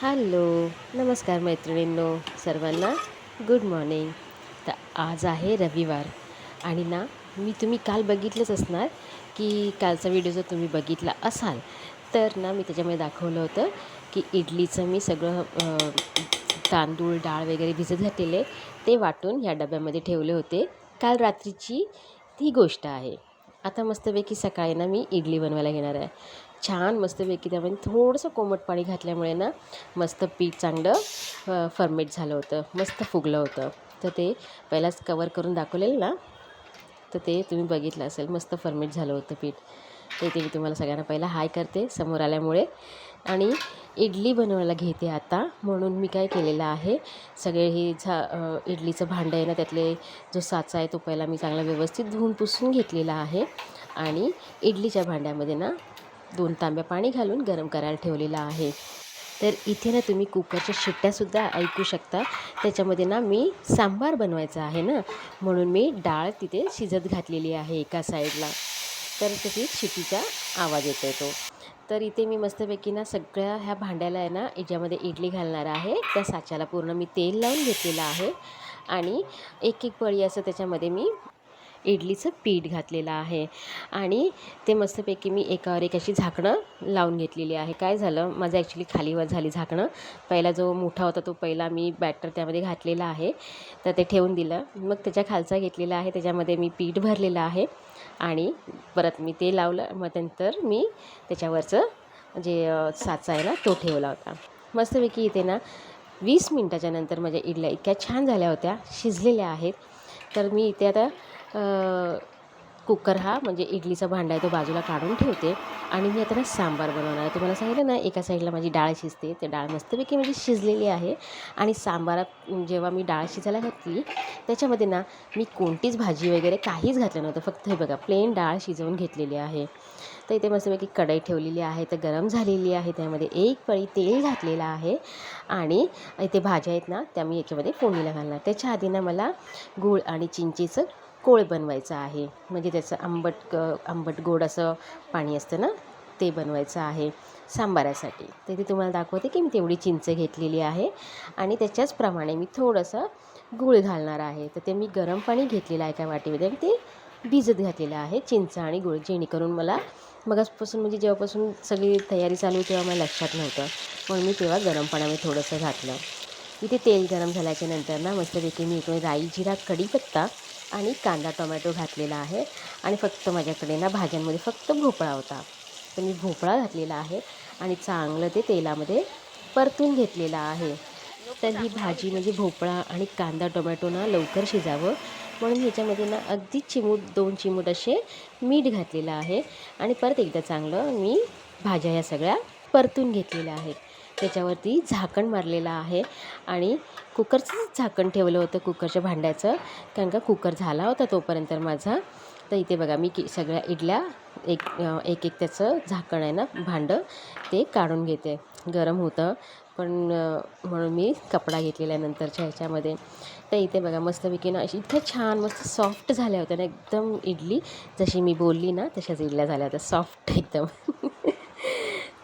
Hello नमस्कार मैत्रिणींनो सर्वांना गुड मॉर्निंग तर आज आहे रविवार आणि ना मी तुम्ही काल बघितलंच असणार की कालचा व्हिडिओ जर तुम्ही बघितला असाल तर ना मी त्याच्यामध्ये दाखवलं होतं की इडलीचं मी सगळं तांदूळ डाळ वगैरे भिजत घातलेले ते वाटून ह्या डब्यामध्ये ठेवले होते. काल रात्रीची ती गोष्ट आहे. आता मस्तपैकी सकाळी ना मी इडली बनवायला घेणार आहे. छान मस्तपैकी त्यामध्ये थोडंसं कोमट पाणी घातल्यामुळे ना मस्त पीठ चांगलं फर्मेट झालं होतं मस्त फुगलं होतं. तर ते पहिलाच कवर करून दाखवलेलं ना तर ते तुम्ही बघितलं असेल मस्त फर्मेट झालं होतं पीठ. ते ते मी तुम्हाला सगळ्यांना पहिला हाय करते समोर आल्यामुळे. आणि इडली बनवायला घेते आता म्हणून मी काय केलेलं आहे सगळे हे झा इडलीचं भांडं आहे ना त्यातले जो साचा आहे तो पहिला मी चांगला व्यवस्थित धुवून पुसून घेतलेला आहे. आणि इडलीच्या भांड्यामध्ये ना दोन तांब्या पाणी घालून गरम करायला ठेवलेलं आहे. तर इथे ना तुम्ही कुकरच्या शिट्ट्यासुद्धा ऐकू शकता. त्याच्यामध्ये ना मी सांबार बनवायचा आहे ना. म्हणून मी डाळ तिथे शिजत घातलेली आहे एका साईडला. तर त्याची शिटीचा आवाज येतो तो. तर इथे मी मस्तपैकी ना सगळ्या ह्या भांड्याला आहे ना याच्यामध्ये इडली घालणार आहे. त्या साच्याला पूर्ण मी तेल लावून घेतलेलं आहे. आणि एक एक पळी असं त्याच्यामध्ये मी इडलीचं पीठ घातलेलं आहे. आणि ते मस्तपैकी मी एकावर एक अशी झाकणं लावून घेतलेली आहे. काय झालं? माझं ॲक्च्युली खालीवर झाली झाकणं. पहिला जो मोठा होता तो पहिला मी बॅटर त्यामध्ये घातलेला आहे. तर ते ठेवून दिलं. मग त्याच्या खालचा घेतलेला आहे. त्याच्यामध्ये मी पीठ भरलेलं आहे. आणि परत मी ते लावलं. मग नंतर मी त्याच्यावरचं जे साचा आहे ना तो ठेवला होता. मस्तपैकी इथे ना वीस मिनटाच्या नंतर माझ्या इडल्या इतक्या छान झाल्या होत्या. शिजलेल्या आहेत. तर मी इथे आता कुकर हा म्हणजे इडलीचा भांडा आहे तो बाजूला काढून ठेवते आणि मी आता ना सांबार बनवणार आहे. तुम्हाला सांगितलं ना एका साईडला माझी डाळ शिजते ते डाळ मस्तपैकी म्हणजे शिजलेली आहे आणि सांबारात जेव्हा मी डाळ शिजायला घातली त्याच्यामध्ये ना मी कोणतीच भाजी वगैरे काहीच घातलं नव्हतं. फक्त हे बघा प्लेन डाळ शिजवून घेतलेली आहे. तर इथे मस्तपैकी कढई ठेवलेली आहे तर गरम झालेली आहे त्यामध्ये एक पळी तेल घातलेलं आहे आणि इथे भाज्या आहेत ना त्या मी याच्यामध्ये फोडणीला घालणार. त्याच्या आधी ना मला गूळ आणि चिंचेचं कोळ बनवायचं आहे. म्हणजे त्याचं आंबट क आंबट गोड असं पाणी असतं ना ते बनवायचं आहे सांबारासाठी. तर ते तुम्हाला दाखवते की मी तेवढी चिंच घेतलेली आहे आणि त्याच्याचप्रमाणे मी थोडंसं गूळ घालणार आहे. तर ते मी गरम पाणी घेतलेलं आहे एका वाटीमध्ये आणि ते भिजत घातलेलं आहे चिंच आणि गूळ जेणेकरून मला मगासपासून म्हणजे जेव्हापासून सगळी तयारी चालू तेव्हा मला लक्षात नव्हतं. पण मी तेव्हा गरम पाण्यामध्ये थोडंसं घातलं. इथे तेल गरम झाल्याच्यानंतर ना मस्तपैकी मी इकडे राई जिरा कढीपत्ता आणि कांदा टोमॅटो घातलेला आहे. आणि फक्त माझ्याकडे ना भाज्यांमध्ये फक्त भोपळा होता. तर मी भोपळा घातलेला आहे आणि चांगलं ते तेलामध्ये परतून घेतलेलं आहे. तर ही भाजी म्हणजे भोपळा आणि कांदा टोमॅटो ना लवकर शिजावं. म्हणून ह्याच्यामध्ये ना अगदी चिमूट दोन चिमूट असे मीठ घातलेलं आहे. आणि परत एकदा चांगलं मी भाज्या ह्या सगळ्या परतून घेतलेल्या आहेत. त्याच्यावरती झाकण मारलेलं आहे. आणि कुकरचंच झाकण ठेवलं होतं कुकरच्या भांड्याचं. कारण का कुकर झाला होता तोपर्यंत माझा. तर इथे बघा मी की सगळ्या इडल्या एक एक एक त्याचं झाकण आहे ना भांडं ते काढून घेते. गरम होतं. पण म्हणून मी कपडा घेतलेला नंतरच्या ह्याच्यामध्ये. तर इथे बघा मस्तपैकी ना अशी इतक्या छान मस्त सॉफ्ट झाल्या होत्या ना एकदम इडली. जशी मी बोलली ना तशाच इडल्या झाल्या होत्या. सॉफ्ट एकदम.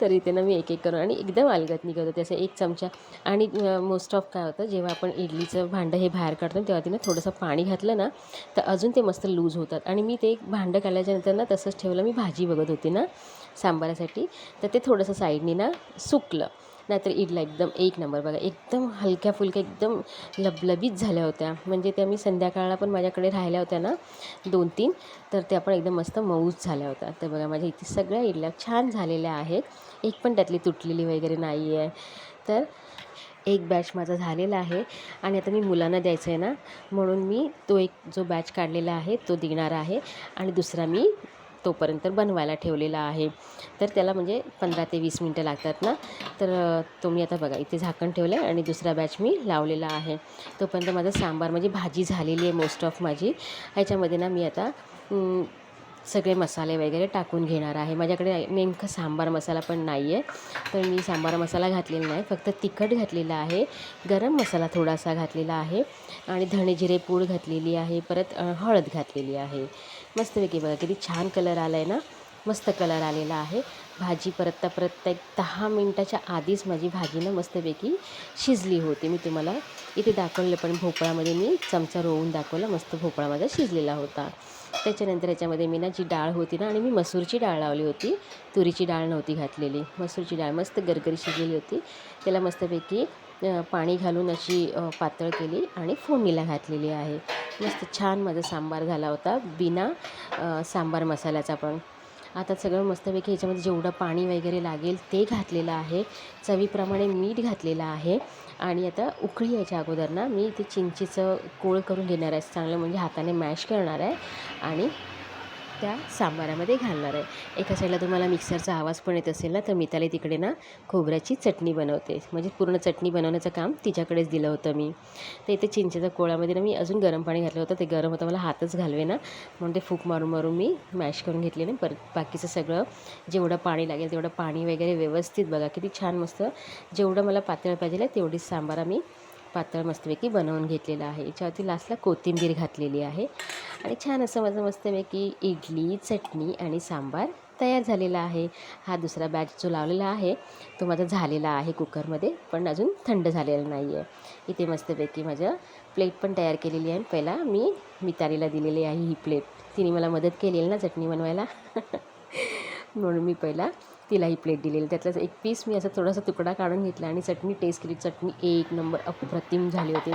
तर इथे ना मी एक एक करून आणि एकदम अलगत निघत होते. असं एक चमचा. आणि मोस्ट ऑफ काय होतं जेव्हा आपण इडलीचं भांडं हे बाहेर काढतो ना, तेव्हा तिने थोडंसं पाणी घातलं ना तर अजून ते मस्त लूज होतात. आणि मी ते एक भांडं काढल्याच्यानंतर ना तसंच ठेवलं. मी भाजी बघत होती ना सांबारासाठी. तर ते थोडंसं साईडनी ना सुकलं. नाहीतर इडला एकदम एक नंबर. बघा एकदम हलक्या फुलक्या एकदम लबलबीत झाल्या होत्या. म्हणजे त्या मी संध्याकाळला पण माझ्याकडे राहिल्या होत्या ना दोन तीन तर त्या पण एकदम मस्त मऊच झाल्या होत्या. तर बघा माझ्या इथे सगळ्या इडल्या छान झालेल्या आहेत. एक पण त्यातली तुटलेली वगैरे नाही आहे तर एक बॅच माझा झालेला आहे. आणि आता मी मुलांना द्यायचं आहे ना म्हणून मी तो एक जो बॅच काढलेला आहे तो देणार आहे. आणि दुसरा मी तोपर्यंत बनवायला ठेवलेला आहे. तर त्याला म्हणजे पंधरा ते वीस मिनटं लागतात ना? तर तुम्ही तो मी आता बघा इथे झाकण ठेवलं आहे आणि दुसरा बॅच मी लावलेला आहे. तोपर्यंत माझा सांबार म्हणजे भाजी झालेली आहे मोस्ट ऑफ माझी. ह्याच्यामध्ये ना मी आता सगळे मसाले वगैरे टाकून घेणार आहे. माझ्याकडे नेमकं सांबार मसाला पण नाही आहे तर मी सांबार मसाला घातलेला नाही. फक्त तिखट घातलेला आहे. गरम मसाला थोडासा घातलेला आहे. आणि धणे जिरे पूड घातलेली आहे. परत हळद घातलेली आहे. मस्तपैकी बघा किती छान कलर आला आहे ना? मस्त कलर आलेला आहे. भाजी परतता परतता एक दहा मिनटाच्या आधीच माझी भाजीनं मस्तपैकी शिजली होती. मी तुम्हाला इथे दाखवलं पण भोपळामध्ये मी चमचा रोवून दाखवला मस्त भोपळा माझा शिजलेला होता. त्याच्यानंतर याच्यामध्ये मी ना जी डाळ होती ना आणि मी मसूरची डाळ लावली होती. तुरीची डाळ नव्हती घातलेली. मसूरची डाळ मस्त गरगरी शिजलेली होती. त्याला मस्तपैकी पाणी घालून अशी पातळ केली आणि फोडणीला घातलेली आहे. मस्त छान माझा सांबार झाला होता बिना सांबार मसाल्याचा पण. आता सगळं मस्तपैकी ह्याच्यामध्ये जेवढं पाणी वगैरे लागेल ते घातलेलं आहे. चवीप्रमाणे मीठ घातलेलं आहे. आणि आता उकळी यायच्या अगोदर ना मी इथे चिंचेचं कोळ करून घेणार आहे. चांगलं म्हणजे हाताने मॅश करणार आहे. आणि त्या सांबारामध्ये घालणार आहे. एका साईडला तुम्हाला मिक्सरचा आवाज पण येत असेल ना तर मिताली तिकडे ना खोबऱ्याची चटणी बनवते. म्हणजे पूर्ण चटणी बनवण्याचं काम तिच्याकडेच दिलं होतं मी. तर इथे चिंचेच्या कोळामध्ये ना मी अजून गरम पाणी घातलं होतं. ते गरम होतं मला हातच घालवे ना. म्हणून ते फूक मारून मारून मी मॅश करून घेतले ना परत बाकीचं सगळं जेवढं पाणी लागेल तेवढं पाणी वगैरे व्यवस्थित बघा. किती छान मस्त जेवढं मला पातळ पाहिजे तेवढीच सांबार मी पातळ मस्तपैकी बनवून घेतलेलं आहे. याच्यावरती लास्टला कोथिंबीर घातलेली आहे. आणि छान असं माझं मस्तपैकी इडली चटणी आणि सांबार तयार झालेला आहे. हा दुसरा बॅच जो लावलेला आहे तो माझा झालेला आहे कुकरमध्ये पण अजून थंड झालेला नाही आहे इथे मस्तपैकी माझं प्लेट पण तयार केलेली आहे. पहिला मी मितारीला दिलेली आहे ही प्लेट तिने मला मदत केलेली ना चटणी बनवायला? म्हणून मी पहिला तिला ही प्लेट दिलेली. त्यातलाच एक पीस मी असा थोडासा तुकडा काढून घेतला आणि चटणी टेस्ट केली चटणी एक नंबर अप्रतिम झाली होती.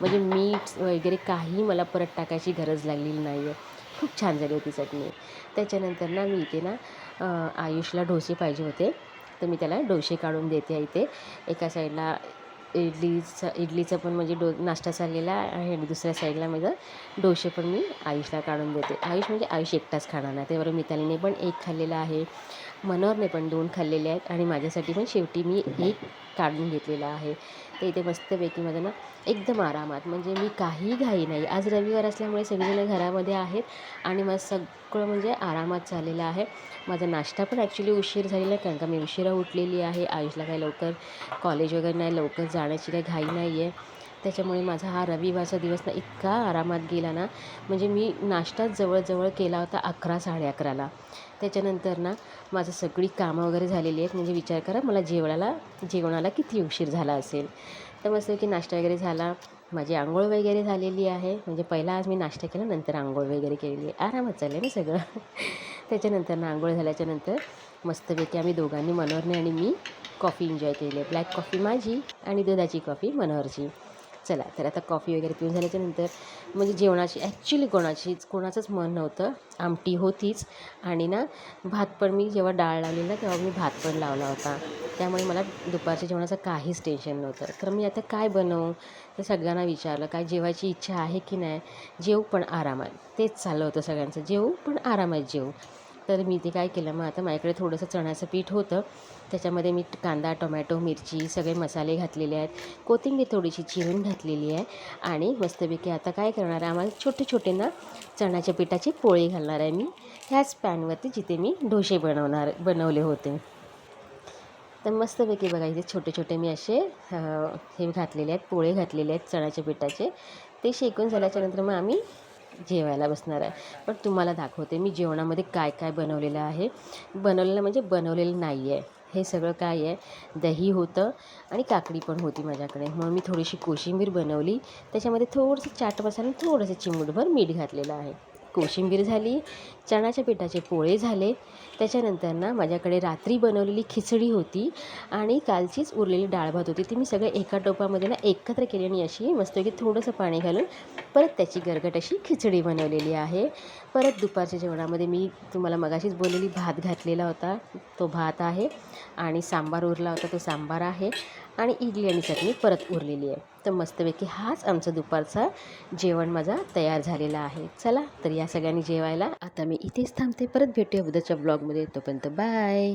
म्हणजे मीठ वगैरे काही मला परत टाकायची गरज लागलेली नाही आहे खूप छान झाली होती चटणी. त्याच्यानंतर ना मी इथे ना आयुषला डोसे पाहिजे होते. तर मी त्याला डोसे काढून देते इथे. एका साईडला इडलीचं इडलीचं पण म्हणजे डो नाश्ता चाललेला आहे आणि दुसऱ्या साईडला माझं डोसे पण मी आयुषला काढून देते. आयुष म्हणजे आयुष एकटाच खाणार नाही. त्याबरोबर मितालीने पण एक खाल्लेला आहे. मनोहरने पण दोन खाल्लेले आहेत आणि माझ्यासाठी पण शेवटी मी एक काढून घेतलेला आहे. तर इथे मस्तपैकी माझं ना एकदम आरामात म्हणजे मी काही घाई नाही. आज रविवार असल्यामुळे सगळेजण घरामध्ये आहेत आणि माझं सगळं म्हणजे आरामात झालेलं आहे. माझा नाश्ता पण ॲक्च्युली उशीर झालेला आहे कारण का मी उशिरा उठलेली आहे. आयुषला काही लवकर कॉलेज वगैरे नाही लवकर जाण्याची काही घाई नाही आहे त्याच्यामुळे माझा हा रविवारचा दिवस ना इतका आरामात गेला ना म्हणजे मी नाश्ताच जवळजवळ केला होता अकरा साडे अकराला. त्याच्यानंतर ना माझं सगळी कामं वगैरे झालेली आहेत म्हणजे विचार करा मला जेवणाला जेवणाला किती उशीर झाला असेल. तर मस्त की नाश्ता वगैरे झाला. माझी आंघोळ वगैरे झालेली आहे. म्हणजे पहिला आज मी नाश्ता केला नंतर आंघोळ वगैरे केलेली आहे. आरामात चाललं ना सगळं. त्याच्यानंतर ना आंघोळ झाल्याच्यानंतर मस्तपैकी आम्ही दोघांनी मनोहरने आणि मी कॉफी एन्जॉय केली आहे. ब्लॅक कॉफी माझी आणि दुधाची कॉफी मनोहरची. चला तर आता कॉफी वगैरे पिऊन झाल्याच्यानंतर म्हणजे जेवणाची ॲक्च्युली कोणाचीच कोणाचंच मन नव्हतं. आमटी होतीच. आणि ना भात पण मी जेव्हा डाळ लावली ना तेव्हा मी भात पण लावला होता. त्यामुळे मला दुपारच्या जेवणाचं काहीच टेन्शन नव्हतं. तर मी आता काय बनवू? तर सगळ्यांना विचारलं काय जेवायची इच्छा आहे की नाही? जेवू पण आरामात. तेच चाललं होतं सगळ्यांचं. जेवू पण आरामात जेवू. तर मी ते काय केलं मग आता माझ्याकडे थोडंसं चण्याचं पीठ होतं. त्याच्यामध्ये मी कांदा टोमॅटो मिरची सगळे मसाले घातलेले आहेत. कोथिंबीर थोडीशी चिरून घातलेली आहे. आणि मस्तपैकी आता काय करणार आहे आम्हाला छोटे छोटे ना चण्याच्या पिठाचे पोळे घालणार आहे मी. ह्याच पॅनवरती जिथे मी डोसे बनवणार बनवले होते. तर मस्तपैकी बघा इथे छोटे छोटे मी असे हे घातलेले आहेत पोळे घातलेले आहेत चण्याच्या पिठाचे. ते शेकून झाल्याच्यानंतर मग आम्ही जेवायला बसणार आहे. पण तुम्हाला दाखवते मी जेवणामध्ये काय काय बनवलेलं आहे. बनवलेलं म्हणजे बनवलेलं नाही आहे हे सगळं काय आहे? दही होतं आणि काकडी पण होती माझ्याकडे. म्हणून मी थोडीशी कोशिंबीर बनवली. त्याच्यामध्ये थोडंसं चाट मसाला थोडंसं चिमूटभर मीठ घातलेलं आहे. कोशिंबीर झाली चण्याच्या पिठाचे पोळे झाले. त्याच्यानंतर ना माझ्याकडे रात्री बनवलेली खिचडी होती आणि कालचीच उरलेली डाळ भात होती. ती मी सगळं एका टोपामध्ये ना एकत्र केली आणि अशी मस्तपैकी थोडंसं पाणी घालून परत त्याची गरगट अशी खिचडी बनवलेली आहे. परत दुपारच्या जेवणामध्ये मी तुम्हाला मगाशीच बोललेली भात घातलेला होता तो भात आहे आणि सांबार उरला होता तो सांबार आहे आणि इडली आणि चटणी परत उरलेली आहे. तर मस्तपैकी हाच आमचा दुपारचा जेवण माझा तयार झालेला आहे. चला तर या सगळ्यांनी जेवायला. आता मी इथेच थांबते. परत भेटूया उद्याच्या ब्लॉगमध्ये तोपर्यंत बाय